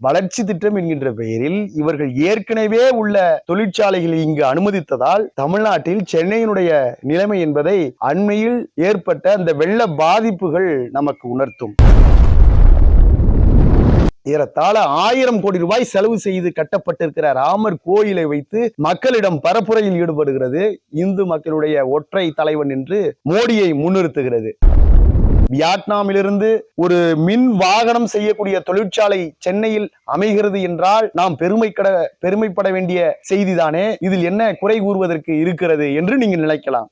வளர்ச்சி திட்டம் என்கின்ற பெயரில் இவர்கள் ஏற்கனவே உள்ள தொழிற்சாலைகளை இங்கு அனுமதித்ததால் தமிழ்நாட்டில் சென்னையினுடைய நிலைமை என்பதை அண்மையில் ஏற்பட்ட அந்த வெள்ள பாதிப்புகள் நமக்கு உணர்த்தும். ஏறத்தாழ ஆயிரம் கோடி ரூபாய் செலவு செய்து கட்டப்பட்டிருக்கிற ராமர் கோயிலை வைத்து மக்களிடம் பரப்புரையில் ஈடுபடுகிறது. இந்து மக்களுடைய ஒற்றை தலைவன் என்று மோடியை முன்னிறுத்துகிறது. வியட்நாமிலிருந்து ஒரு மின் வாகனம் செய்யக்கூடிய தொழிற்சாலை சென்னையில் அமைகிறது என்றால் நாம் பெருமை கட பெருமைப்பட வேண்டிய செய்திதானே? இதில் என்ன குறை கூறுவதற்கு இருக்கிறது என்று நீங்கள் நினைக்கலாம்.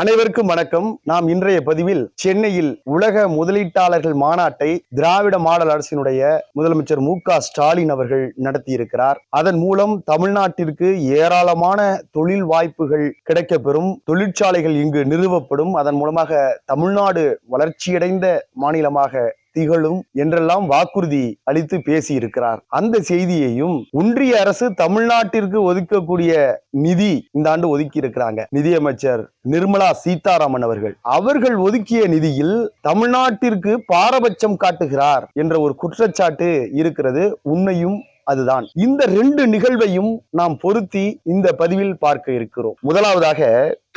அனைவருக்கும் வணக்கம். நாம் இன்றைய பதிவில் சென்னையில் உலக முதலீட்டாளர்கள் மாநாட்டை திராவிட மாடல் அரசினுடைய முதலமைச்சர் மு க ஸ்டாலின் அவர்கள் நடத்தியிருக்கிறார். அதன் மூலம் தமிழ்நாட்டிற்கு ஏராளமான தொழில் வாய்ப்புகள் கிடைக்கப்பெறும். தொழிற்சாலைகள் இங்கு நிறுவப்படும். அதன் மூலமாக தமிழ்நாடு வளர்ச்சியடைந்த மாநிலமாக திகழும் என்றெல்லாம் வாக்குறுதி அளித்து பேசியிருக்கிறார். அந்த செய்தியையும் ஒன்றிய அரசு தமிழ்நாட்டிற்கு ஒதுக்கக்கூடிய நிதி இந்த ஆண்டு ஒதுக்கி இருக்கிறாங்க நிதியமைச்சர் நிர்மலா சீதாராமன் அவர்கள். அவர்கள் ஒதுக்கிய நிதியில் தமிழ்நாட்டிற்கு பாரபட்சம் காட்டுகிறார் என்ற ஒரு குற்றச்சாட்டு இருக்கிறது. உண்மையும் அதுதான். இந்த ரெண்டு நிகழ்வையும் நாம் பொருத்தி இந்த பதிவில் பார்க்க இருக்கிறோம். முதலாவதாக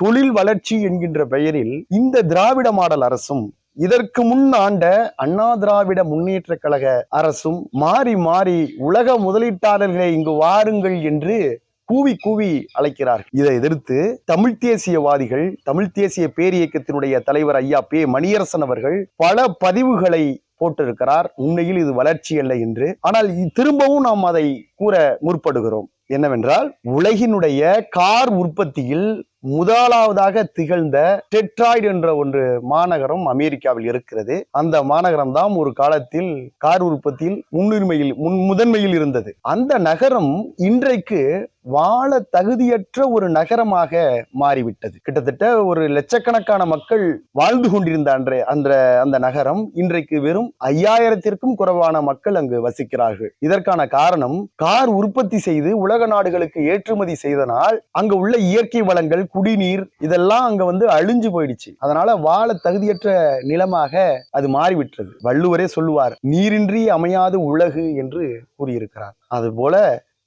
தொழில் வளர்ச்சி என்கின்ற பெயரில் இந்த திராவிட மாடல் அரசும் இதற்கு முன் ஆண்ட அண்ணா திராவிட முன்னேற்ற கழக அரசும் மாறி மாறி உலக முதலீட்டாளர்களை இங்கு வாருங்கள் என்று கூவி கூவி அழைக்கிறார்கள். இதை எதிர்த்து தமிழ் தேசியவாதிகள் தமிழ் தேசிய பேரியக்கத்தினுடைய தலைவர் ஐயா பே மணியரசன் அவர்கள் பல பதிவுகளை போட்டிருக்கிறார். உண்மையில் இது வளர்ச்சி அல்ல என்று. ஆனால் திரும்பவும் நாம் அதை கூற முற்படுகிறோம். என்னவென்றால் உலகினுடைய கார் உற்பத்தியில் முதலாவதாக திகழ்ந்த டெட்ராய்டு என்ற ஒன்று மாநகரம் அமெரிக்காவில் இருக்கிறது. அந்த மாநகரம் தான் ஒரு காலத்தில் கார் உற்பத்தியில் முன்னுரிமையில் முன் முதன்மையில் இருந்தது. அந்த நகரம் இன்றைக்கு வாழ தகுதியற்ற ஒரு நகரமாக மாறிவிட்டது. கிட்டத்தட்ட ஒரு லட்சக்கணக்கான மக்கள் வாழ்ந்து கொண்டிருந்த அன்றைய அந்த அந்த நகரம் இன்றைக்கு வெறும் ஐயாயிரத்திற்கும் குறைவான மக்கள் அங்கு வசிக்கிறார்கள். இதற்கான காரணம் கார் உற்பத்தி செய்து உலக நாடுகளுக்கு ஏற்றுமதி செய்தனால் அங்க உள்ள இயற்கை வளங்கள் குடிநீர் இதெல்லாம் அங்க வந்து அழிஞ்சு போயிடுச்சு. அதனால வாழ தகுதியற்ற நிலமாக அது மாறிவிட்டது. வள்ளுவரே சொல்லுவார் நீரின்றி அமையாது உலகு என்று கூறியிருக்கிறார். அதுபோல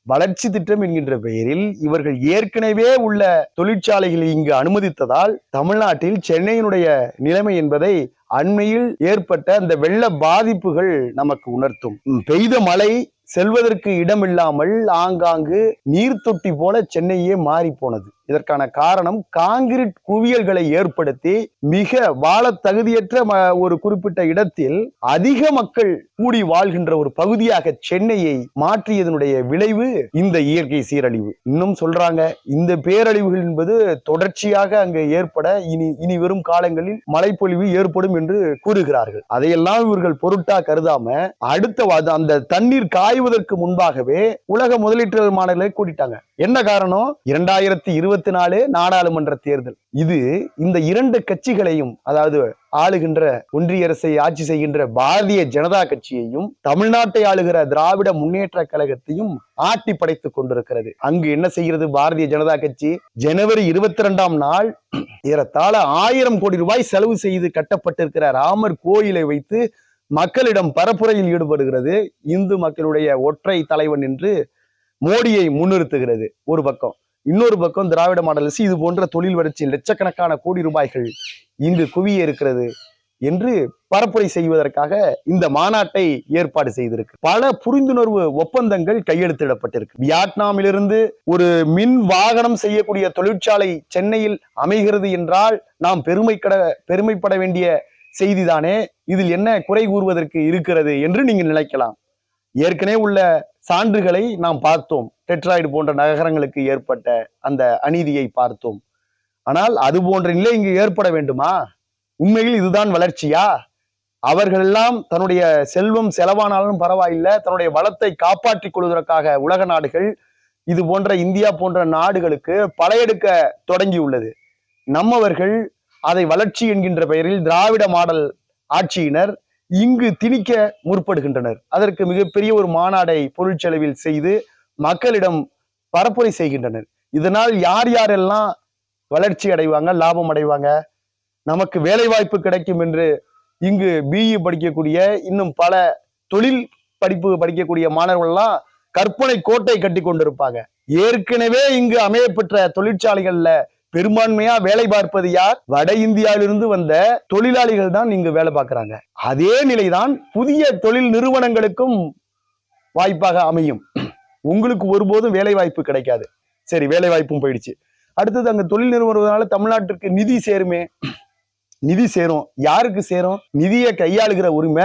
வளர்ச்சி திட்டம் என்கின்ற பெயரில் இவர்கள் ஏற்கனவே உள்ள தொழிற்சாலைகளை இங்கு அனுமதித்ததால் தமிழ்நாட்டில் சென்னையினுடைய நிலைமை என்பதை அண்மையில் ஏற்பட்ட அந்த வெள்ள பாதிப்புகள் நமக்கு உணர்த்தும். பெய்த மழை செல்வதற்கு இடமில்லாமல் ஆங்காங்கு நீர்த்தொட்டி போல சென்னையே மாறி போனது இதற்கான காரணம் காங்கிரீட் குவியல்களை ஏற்படுத்தி மிக வாழ தகுதியற்ற ஒரு குறிப்பிட்ட இடத்தில் அதிக மக்கள் கூடி வாழ்கின்ற ஒரு பகுதியாக சென்னையை மாற்றியதனுடைய விளைவு இந்த இயற்கை சீரழிவு. இன்னும் சொல்றாங்க இந்த பேரழிவுகள் என்பது தொடர்ச்சியாக அங்கு ஏற்பட இனி இனி வரும் காலங்களில் மழைப்பொழிவு ஏற்படும் என்று கூறுகிறார்கள். அதையெல்லாம் இவர்கள் பொருட்டா கருதாம அடுத்த அந்த தண்ணீர் காய்வதற்கு முன்பாகவே உலக முதலீட்டு மாணவர்களை கூட்டிட்டாங்க. என்ன காரணம்? இரண்டாயிரத்தி இருபத்தி இருபத்தி நாலு நாடாளுமன்ற தேர்தல். இது இந்த இரண்டு கட்சிகளையும் அதாவது ஆளுகின்ற ஒன்றிய அரசை ஆட்சி செய்கின்ற பாரதிய ஜனதா கட்சியையும் தமிழ்நாட்டை ஆளுகிற திராவிட முன்னேற்ற கழகத்தையும் ஆட்டி படைத்துக் கொண்டிருக்கிறது. அங்கு என்ன செய்கிறது பாரதிய ஜனதா கட்சி? ஜனவரி இருபத்தி ரெண்டாம் நாள் ஏறத்தாழ ஆயிரம் கோடி ரூபாய் செலவு செய்து கட்டப்பட்டிருக்கிற ராமர் கோயிலை வைத்து மக்களிடம் பரப்புரையில் ஈடுபடுகிறது. இந்து மக்களுடைய ஒற்றை தலைவன் என்று மோடியை முன்னிறுத்துகிறது. ஒரு பக்கம். இன்னொரு பக்கம் திராவிட மாடல் அரசு இது போன்ற தொழில் வளர்ச்சி லட்சக்கணக்கான கோடி ரூபாய்கள் இங்கு குவிய இருக்கிறது என்று பரப்புரை செய்வதற்காக இந்த மாநாட்டை ஏற்பாடு செய்திருக்கு. பல புரிந்துணர்வு ஒப்பந்தங்கள் கையெழுத்திடப்பட்டிருக்கு. வியட்நாமிலிருந்து ஒரு மின் வாகனம் செய்யக்கூடிய தொழிற்சாலை சென்னையில் அமைகிறது என்றால் நாம் பெருமை கட பெருமைப்பட வேண்டிய செய்திதானே? இதில் என்ன குறை கூறுவதற்கு இருக்கிறது என்று நீங்கள் நினைக்கலாம். ஏற்கனவே உள்ள சான்றுகளை நாம் பார்த்தோம். டெட்ராய்டு போன்ற நகரங்களுக்கு ஏற்பட்ட அந்த அநீதியை பார்த்தோம். ஆனால் அது போன்ற நிலை இங்கு ஏற்பட வேண்டுமா? உண்மையில் இதுதான் வளர்ச்சியா? அவர்களெல்லாம் தன்னுடைய செல்வம் செலவானாலும் பரவாயில்லை தன்னுடைய வளத்தை காப்பாற்றிக் கொள்வதற்காக உலக நாடுகள் இது போன்ற இந்தியா போன்ற நாடுகளுக்கு படையெடுக்க தொடங்கியுள்ளது. நம்மவர்கள் அதை வளர்ச்சி என்கின்ற பெயரில் திராவிட மாடல் ஆட்சியினர் இங்கு திணிக்க முற்படுகின்றனர். அதற்கு மிகப்பெரிய ஒரு மாநாடை பொருட்செலவில் செய்து மக்களிடம் பரப்புரை செய்கின்றனர். இதனால் யார் யாரெல்லாம் வளர்ச்சி அடைவாங்க லாபம் அடைவாங்க நமக்கு வேலை வாய்ப்பு கிடைக்கும் என்று இங்கு பிஇ படிக்கக்கூடிய இன்னும் பல தொழில் படிப்பு படிக்கக்கூடிய மாணவர்கள்லாம் கற்பனை கோட்டை கட்டி கொண்டிருப்பாங்க. ஏற்கனவே இங்கு அமையப்பெற்ற தொழிற்சாலைகள்ல பெரும்பான்மையா வேலை பார்ப்பது யார்? வட இந்தியாவிலிருந்து வந்த தொழிலாளிகள் தான் இங்கு வேலை பார்க்கிறாங்க. அதே நிலைதான் புதிய தொழில் நிறுவனங்களுக்கும் வாய்ப்பாக அமையும். உங்களுக்கு ஒருபோதும் வேலை வாய்ப்பு கிடைக்காது. சரி வேலை வாய்ப்பும் போயிடுச்சு. அடுத்தது அங்க தொழில் நிறுவனத்தினால தமிழ்நாட்டிற்கு நிதி சேருமே. நிதி சேரும். யாருக்கு சேரும்? நிதியை கையாளுகிற உரிமை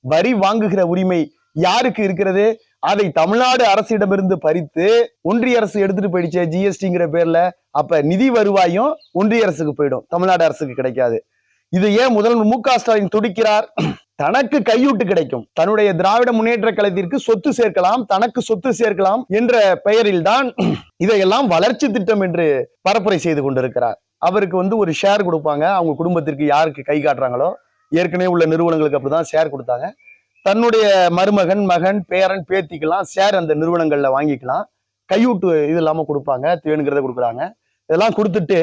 வரி வாங்குகிற உரிமை யாருக்கு இருக்கிறது? அதை தமிழ்நாடு அரசிடமிருந்து பறித்து ஒன்றிய அரசு எடுத்துட்டு போயிடுச்சு ஜிஎஸ்டிங்கிற பேர்ல. அப்ப நிதி வருவாயும் ஒன்றிய அரசுக்கு போயிடும். தமிழ்நாடு அரசுக்கு கிடைக்காது. இது ஏன் முதல்வர் மு க ஸ்டாலின் துடிக்கிறார்? தனக்கு கையூட்டு கிடைக்கும். தன்னுடைய திராவிட முன்னேற்ற கழகத்திற்கு சொத்து சேர்க்கலாம் தனக்கு சொத்து சேர்க்கலாம் என்ற பெயரில் தான் இதையெல்லாம் வளர்ச்சி திட்டம் என்று பரப்புரை செய்து கொண்டிருக்கிறார். அவருக்கு வந்து ஒரு ஷேர் கொடுப்பாங்க. அவங்க குடும்பத்திற்கு யாருக்கு கை காட்டுறாங்களோ ஏற்கனவே உள்ள நிறுவனங்களுக்கு அப்படிதான் ஷேர் கொடுத்தாங்க. தன்னுடைய மருமகன் மகன் பேரன் பேத்திக்கெல்லாம் ஷேர் அந்த நிறுவனங்கள்ல வாங்கிக்கலாம். கையூட்டு இது இல்லாம கொடுப்பாங்க வேணுங்கிறத கொடுக்குறாங்க. இதெல்லாம் கொடுத்துட்டு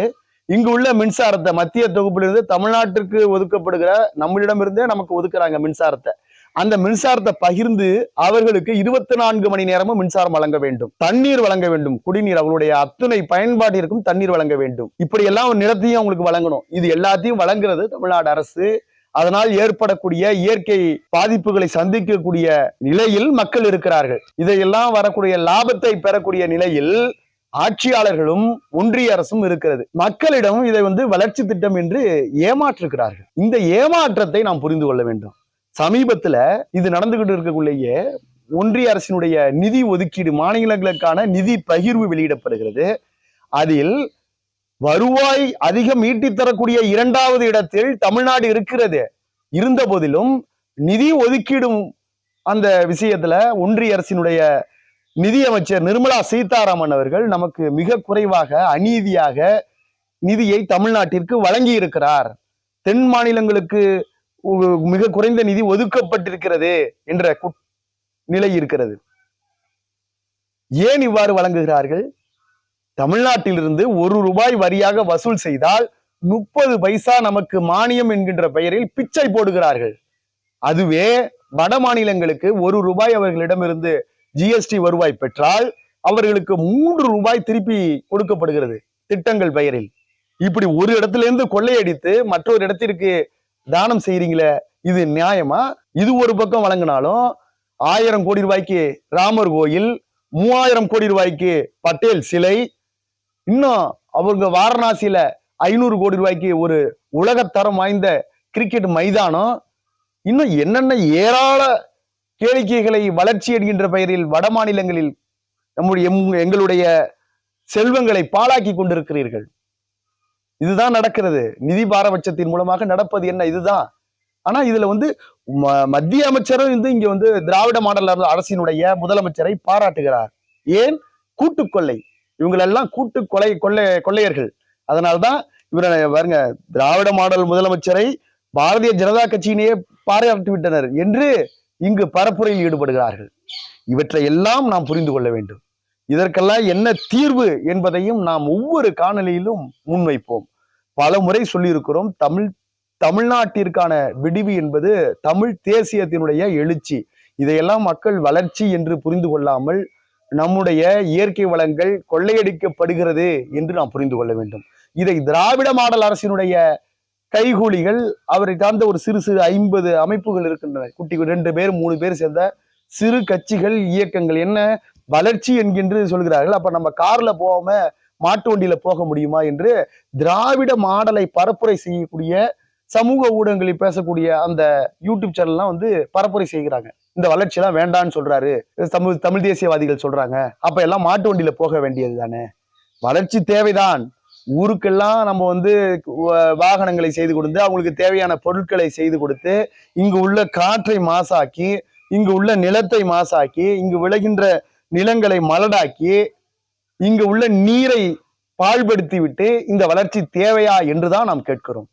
இங்கு உள்ள மின்சாரத்தை மத்திய தொகுப்பிலிருந்து தமிழ்நாட்டிற்கு ஒதுக்கப்படுகிற நம்மளிடமிருந்தே நமக்கு ஒதுக்குறாங்க மின்சாரத்தை. அந்த மின்சாரத்தை பகிர்ந்து அவர்களுக்கு இருபத்தி நான்கு மணி நேரமும் மின்சாரம் வழங்க வேண்டும். தண்ணீர் வழங்க வேண்டும். குடிநீர் அவர்களுடைய அத்துணை பயன்பாட்டிற்கும் தண்ணீர் வழங்க வேண்டும். இப்படி எல்லாம் நிலத்தையும் அவங்களுக்கு வழங்கணும். இது எல்லாத்தையும் வழங்குறது தமிழ்நாடு அரசு. அதனால் ஏற்படக்கூடிய இயற்கை பாதிப்புகளை சந்திக்கக்கூடிய நிலையில் மக்கள் இருக்கிறார்கள். இதையெல்லாம் வரக்கூடிய லாபத்தை பெறக்கூடிய நிலையில் ஆட்சியாளர்களும் ஒன்றிய அரசும் இருக்கிறது. மக்களிடம் இதை வந்து வளர்ச்சி திட்டம் என்று ஏமாற்றுகிறார்கள். இந்த ஏமாற்றத்தை நாம் புரிந்து கொள்ள வேண்டும். சமீபத்துல இது நடந்துகிட்டு இருக்கக்குள்ளேயே ஒன்றிய அரசினுடைய நிதி ஒதுக்கீடு மாநிலங்களுக்கான நிதி பகிர்வு வெளியிடப்படுகிறது. அதில் வருவாய் அதிகம் ஈட்டி தரக்கூடிய இரண்டாவது இடத்தில் தமிழ்நாடு இருக்கிறது. இருந்த போதிலும் நிதி ஒதுக்கீடும் அந்த விஷயத்துல ஒன்றிய அரசினுடைய நிதியமைச்சர் நிர்மலா சீதாராமன் அவர்கள் நமக்கு மிக குறைவாக அநீதியாக நிதியை தமிழ்நாட்டிற்கு வழங்கி இருக்கிறார் தென் மாநிலங்களுக்கு உ- மிக குறைந்த நிதி ஒதுக்கப்பட்டிருக்கிறது என்ற குட்- நிலை இருக்கிறது. ஏன் இவ்வாறு வழங்குகிறார்கள்? தமிழ்நாட்டிலிருந்து ஒரு ரூபாய் வரியாக வசூல் செய்தால் முப்பது பைசா நமக்கு மானியம் என்கின்ற பெயரில் பிச்சை போடுகிறார்கள். அதுவே வட மாநிலங்களுக்கு ஒரு ரூபாய் அவர்களிடமிருந்து ஜிஎஸ்டி வருவாய் பெற்றால் அவர்களுக்கு மூன்று ரூபாய் திருப்பி கொடுக்கப்படுகிறது திட்டங்கள் பெயரில். இப்படி ஒரு இடத்துல இருந்து கொள்ளையடித்து மற்றொரு இடத்திற்கு தானம் செய்யறீங்களே இது நியாயமா? இது ஒரு பக்கம் வழங்கினாலும் ஆயிரம் கோடி ரூபாய்க்கு ராமர் கோயில் மூவாயிரம் கோடி ரூபாய்க்கு பட்டேல் சிலை இன்னும் அவங்க வாரணாசியில ஐநூறு கோடி ரூபாய்க்கு ஒரு உலகத்தரம் வாய்ந்த கிரிக்கெட் மைதானம். இன்னும் என்னென்ன ஏராள கேளிக்கைகளை வளர்ச்சி என்கின்ற பெயரில் வட மாநிலங்களில் நம்முடைய எங்களுடைய செல்வங்களை பாழாக்கி கொண்டிருக்கிறீர்கள். இதுதான் நடக்கிறது. நிதி பாரபட்சத்தின் மூலமாக நடப்பது என்ன? இதுதான். ஆனா இதுல வந்து ம- மத்திய அமைச்சரும் வந்து இங்க வந்து திராவிட மாடல் அரசினுடைய முதலமைச்சரை பாராட்டுகிறார். ஏன்? கூட்டுக்கொள்ளை இவங்களெல்லாம் கூட்டு கொலை கொள்ளை கொள்ளையர்கள். அதனால்தான் இவரை பாருங்க திராவிட மாடல் முதலமைச்சரை பாரதிய ஜனதா கட்சியினையே பாராட்டி விட்டனர் என்று இங்கு பரப்புரையில் ஈடுபடுகிறார்கள். இவற்றை எல்லாம் நாம் புரிந்து கொள்ள வேண்டும். இதற்கெல்லாம் என்ன தீர்வு என்பதையும் நாம் ஒவ்வொரு காணொலியிலும் முன்வைப்போம். பல முறை சொல்லியிருக்கிறோம் தமிழ் தமிழ்நாட்டிற்கான விடிவு என்பது தமிழ் தேசியத்தினுடைய எழுச்சி. இதையெல்லாம் மக்கள் வளர்ச்சி என்று புரிந்து கொள்ளாமல் நம்முடைய இயற்கை வளங்கள் கொள்ளையடிக்கப்படுகிறது என்று நாம் புரிந்து கொள்ள வேண்டும். இதை திராவிட மாடல் அரசினுடைய கைகூலிகள் அவரை சார்ந்த ஒரு சிறு சிறு ஐம்பது அமைப்புகள் இருக்கின்றன. குட்டி ரெண்டு பேர் மூணு பேர் சேர்ந்த சிறு கட்சிகள் இயக்கங்கள் என்ன? வளர்ச்சி என்கின்று சொல்கிறார்கள். அப்ப நம்ம கார்ல போகாம மாட்டு வண்டியில போக முடியுமா என்று திராவிட மாடலை பரப்புரை செய்யக்கூடிய சமூக ஊடகங்களில் பேசக்கூடிய அந்த யூடியூப் சேனல்லாம் வந்து பரப்புரை செய்கிறாங்க. இந்த வளர்ச்சி எல்லாம் வேண்டான்னு சொல்றாரு தமிழ் தமிழ் தேசியவாதிகள் சொல்றாங்க. அப்ப எல்லாம் மாட்டு வண்டியில போக வேண்டியது தானே? வளர்ச்சி தேவைதான். ஊருக்கெல்லாம் நம்ம வந்து வ- வாகனங்களை செய்து கொடுத்து அவங்களுக்கு தேவையான பொருட்களை செய்து கொடுத்து இங்கு உள்ள காற்றை மாசாக்கி இங்கு உள்ள நிலத்தை மாசாக்கி இங்கு விளைகின்ற நிலங்களை மலடாக்கி இங்கு உள்ள நீரை பாழ்படுத்தி விட்டு இந்த வளர்ச்சி தேவையா என்றுதான் நாம் கேட்கிறோம்.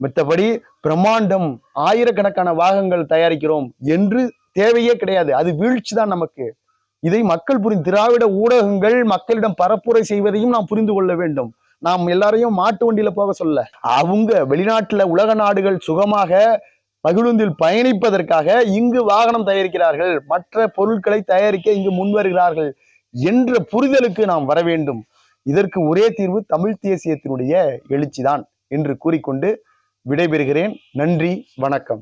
மற்றபடி பிரம்மாண்டம் ஆயிரக்கணக்கான வாகனங்கள் தயாரிக்கிறோம் என்று தேவையே கிடையாது. அது வீழ்ச்சி தான் நமக்கு. இதை மக்கள் புரிந்து திராவிட ஊடகங்கள் மக்களிடம் பரப்புரை செய்வதையும் நாம் புரிந்து கொள்ள வேண்டும். நாம் எல்லாரையும் மாட்டு வண்டியில போக சொல்ல. அவங்க வெளிநாட்டுல உலக நாடுகள் சுகமாக மகிழுந்தில் பயணிப்பதற்காக இங்கு வாகனம் தயாரிக்கிறார்கள். மற்ற பொருட்களை தயாரிக்க இங்கு முன் வருகிறார்கள் என்ற புரிதலுக்கு நாம் வர வேண்டும். இதற்கு ஒரே தீர்வு தமிழ் தேசியத்தினுடைய எழுச்சிதான் என்று கூறிக்கொண்டு விடைபெறுகிறேன். நன்றி வணக்கம்.